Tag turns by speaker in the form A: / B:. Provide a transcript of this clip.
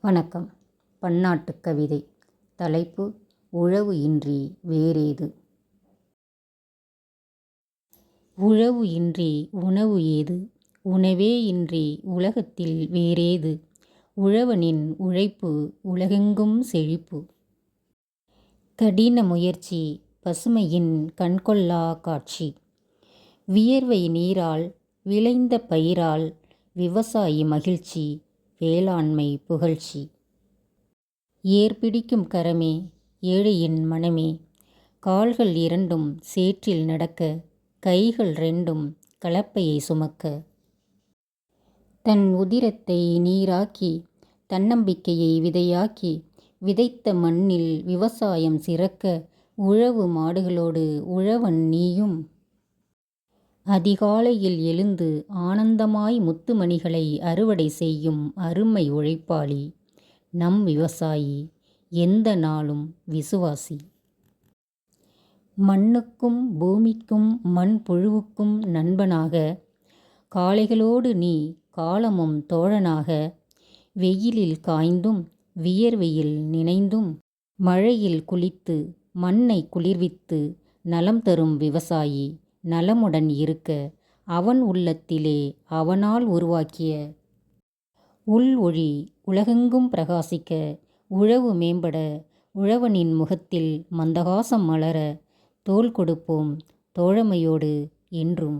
A: வணக்கம். பன்னாட்டுக் கவிதை. தலைப்பு உழவு இன்றி வேறேது? உழவு இன்றி உணவு ஏது? உணவே இன்றி உலகத்தில் வேறேது? உழவனின் உழைப்பு உலகெங்கும் செழிப்பு? கடின முயற்சி பசுமையின் கண்கொள்ளா காட்சி. வியர்வை நீரால் விளைந்த பயிரால் விவசாயி மகிழ்ச்சி வேளாண்மை புகழ்ச்சி. ஏர் பிடிக்கும் கரமே ஏழையின் மனமே. கால்கள் இரண்டும் சேற்றில் நடக்க கைகள் ரெண்டும் கலப்பையை சுமக்க. தன் உதிரத்தை நீராக்கி தன்னம்பிக்கையை விதையாக்கி விதைத்த மண்ணில் விவசாயம் சிறக்க உழவு மாடுகளோடு உழவன் நீயும் அதிகாலையில் எழுந்து ஆனந்தமாய் முத்துமணிகளை அறுவடை செய்யும் அருமை உழைப்பாளி நம் விவசாயி எந்த நாளும் விசுவாசி. மண்ணுக்கும் பூமிக்கும் மண் புழுவுக்கும் நண்பனாக காளைகளோடு நீ காலமும் தோழனாக வெயிலில் காய்ந்தும் வியர்வையில் நினைந்தும் மழையில் குளித்து மண்ணை குளிர்வித்து நலம் தரும் விவசாயி நலமுடன் இருக்க அவன் உள்ளத்திலே அவனால் உருவாக்கிய உள் ஒளி உலகெங்கும் பிரகாசிக்க உழவு மேம்பட உழவனின் முகத்தில் மந்தகாசம் மலர தோள் கொடுப்போம் தோழமையோடு என்றும்.